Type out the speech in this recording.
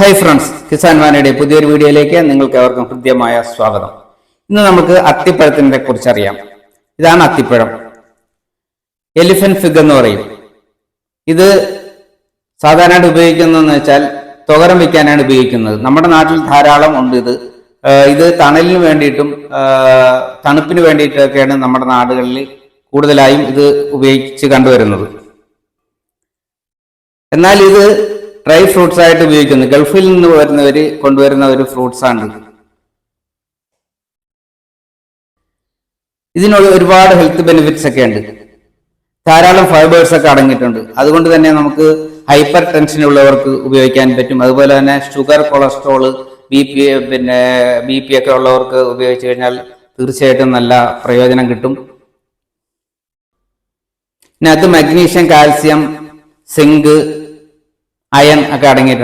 Hi friends Kisan വാനയുടെ പുതിയൊരു വീഡിയോയിലേക്ക് നിങ്ങൾക്ക് എവർക്കും ഹൃദ്യമായ സ്വാഗതം. ഇന്ന് നമുക്ക് അത്തിപ്പഴത്തിനെ കുറിച്ച് അറിയാം. ഇതാണ് അത്തിപ്പഴം. എലിഫന്റ് ഫിഗ് എന്ന് പറയും. ഇത് സാധാരണയായിട്ട് ഉപയോഗിക്കുന്നതെന്ന് വെച്ചാൽ തുകരം വയ്ക്കാനാണ് ഉപയോഗിക്കുന്നത്. നമ്മുടെ നാട്ടിൽ ധാരാളം ഉണ്ട് ഇത്. ഇത് തണലിന് വേണ്ടിയിട്ടും തണുപ്പിന് വേണ്ടിയിട്ടൊക്കെയാണ് നമ്മുടെ നാടുകളിൽ കൂടുതലായും ഇത് ഉപയോഗിച്ച് കണ്ടുവരുന്നത്. എന്നാൽ ഇത് ഡ്രൈ ഫ്രൂട്ട്സ് ആയിട്ട് ഉപയോഗിക്കുന്നു. ഗൾഫിൽ നിന്ന് വരുന്നവര് കൊണ്ടുവരുന്ന ഒരു ഫ്രൂട്ട്സ് ആണ്. ഇതിനുള്ള ഒരുപാട് ഹെൽത്ത് ബെനിഫിറ്റ്സ് ഒക്കെ ഉണ്ട്. ധാരാളം ഫൈബേഴ്സ് ഒക്കെ അടങ്ങിയിട്ടുണ്ട്. അതുകൊണ്ട് തന്നെ നമുക്ക് ഹൈപ്പർ ടെൻഷൻ ഉള്ളവർക്ക് ഉപയോഗിക്കാൻ പറ്റും. അതുപോലെ തന്നെ ഷുഗർ കൊളസ്ട്രോൾ ബി പി പിന്നെ ബി പി ഒക്കെ ഉള്ളവർക്ക് ഉപയോഗിച്ച് കഴിഞ്ഞാൽ തീർച്ചയായിട്ടും നല്ല പ്രയോജനം കിട്ടും. ഇതിനകത്ത് മഗ്നീഷ്യം കാൽസ്യം സിങ്ക് അയൺ ഒക്കെ അടങ്ങിയിട്ടുണ്ട്.